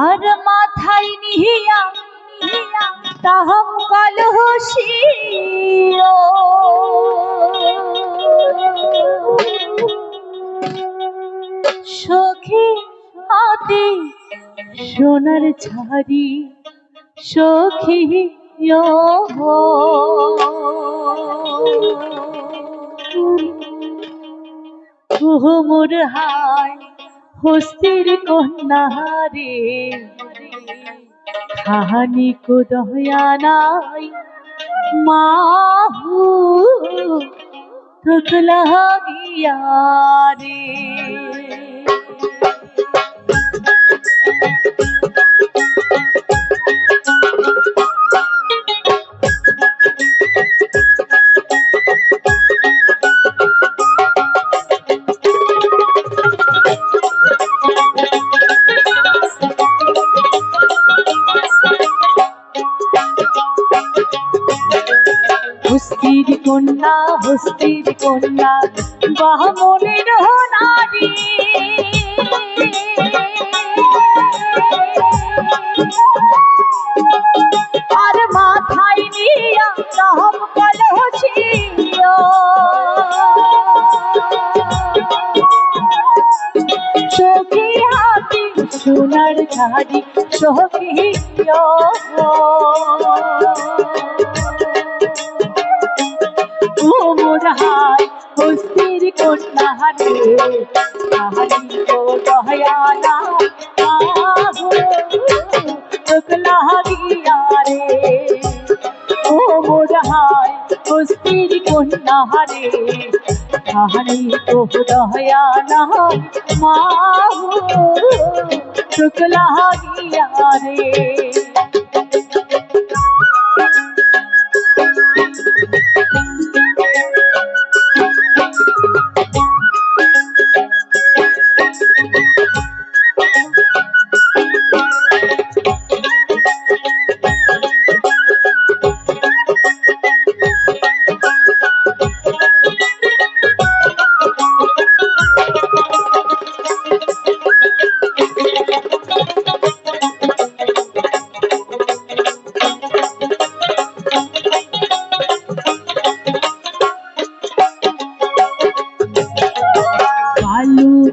আর মাথায় নিহিয়া তাহম কলহসিও সখী হাতে সোনার ছাড়ি সখী মোর হায় হস্তির কন্যা রে খাহানি কো দয়া নাই মাহু থকলা গিয়া রে কন্যা, হস্তির কন্যা বাহমনের নারী। আর মাথায় নিয়া রাম কলহ ছিল। সখী হাতি সোনার ঝাড়ি, সখী হায় হস্তির কন্যা রে তাহারি তো দয়ালা তোকলা গিয়া রে ও মোর হায় হস্তির কন্যা রে তাহারি তো দয়ালা মাহু তোকলা গিয়া রে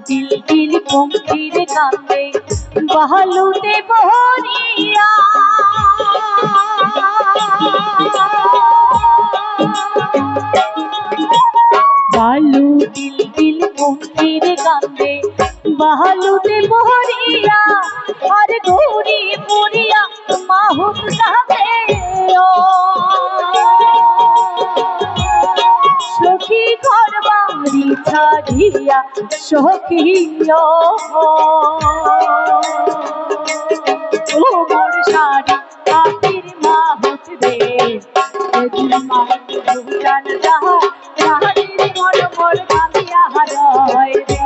দিল পঙ্খির কান্দে বালুতে বহরিয়া। বালু দিল পঙ্খির কান্দে বালুতে বহরিয়া। আর গৌরী মরিয়া মাহুত সাথে বাড়ি ছাড়িয়া সখী ও মোর শাড়ি কাকির মাহুত রে এদিন যাহা শাড়ির মন মোর কামিয়া হারয় রে।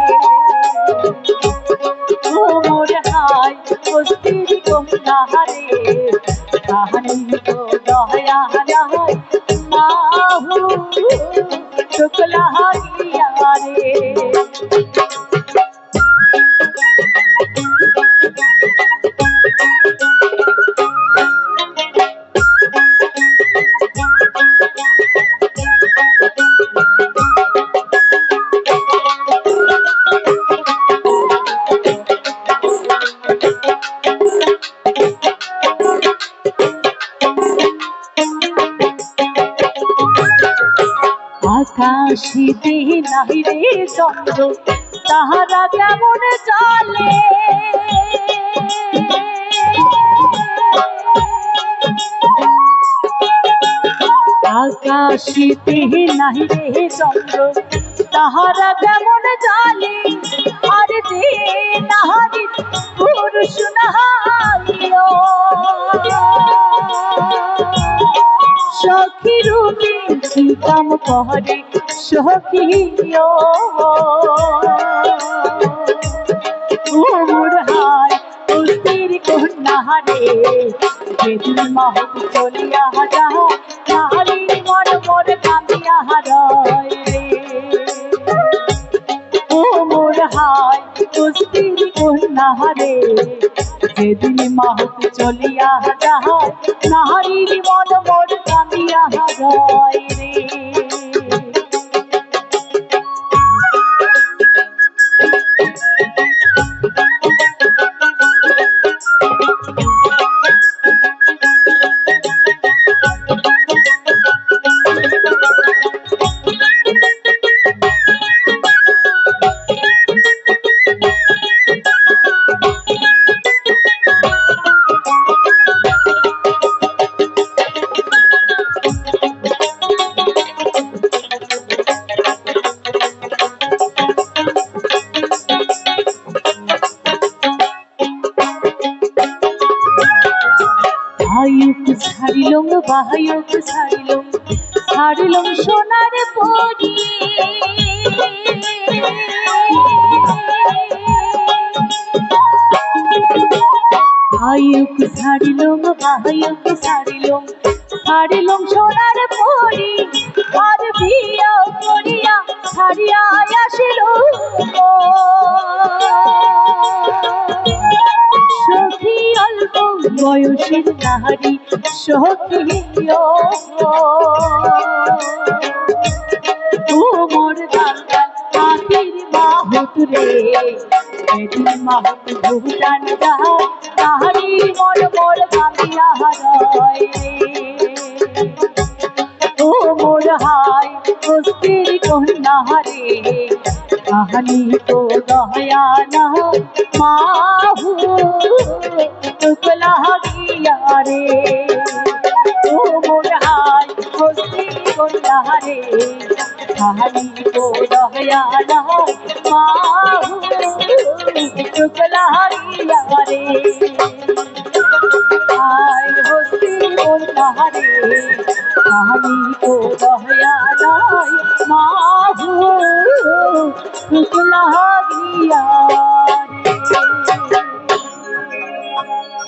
ও মোর হাই অস্থির কন্যা রে কাহানি তো দয়া হারায়, মাহু, শুক্লা হারিয়া আকাশিতে নাই রে চন্দ্র, তাহারা কেমন চলে আকাশিতে নাই রে চন্দ্র, তাহারা কেমন চলে আর যে নাহারি পুরুষ নাহারিও কাম করে সখিও মুরহার উস্তির কন্যাহারে যেদিন মহক চলিয়া হারা তাহারি মন মন কামিয়া হারায় ও মুরহার উস্তির কন্যাহারে যেদিন মাহত চলিয়া যাহার নাহারির মন মোর কাঁদিয়া যায় রে ছাড়িলং বায়ুক ছাড়িলং ছাড়িলং সোনার পরি। বায়ুক ছাড়িলং বায়ুক ছাড়িলং ছাড়িলং সোনার পরি। আর বিয়া করিয়া আসিল সখী অল্প বয়সের নারী সখী তোমার দাঙ্গাল হাতির মাহুত রে। এদিন মাহুত ভুটান যাহা তাহারি মর মর কামিয়া হারায় রে। ও অস্থির কন্যা রে কাহানি তো দয়া না। মাহু টুকলা গিয়া রে ও মোর হাই অস্থির কন্যা রে কাহানি তো টুকলা গিয়া রে আয় হস্তি গিয়া রে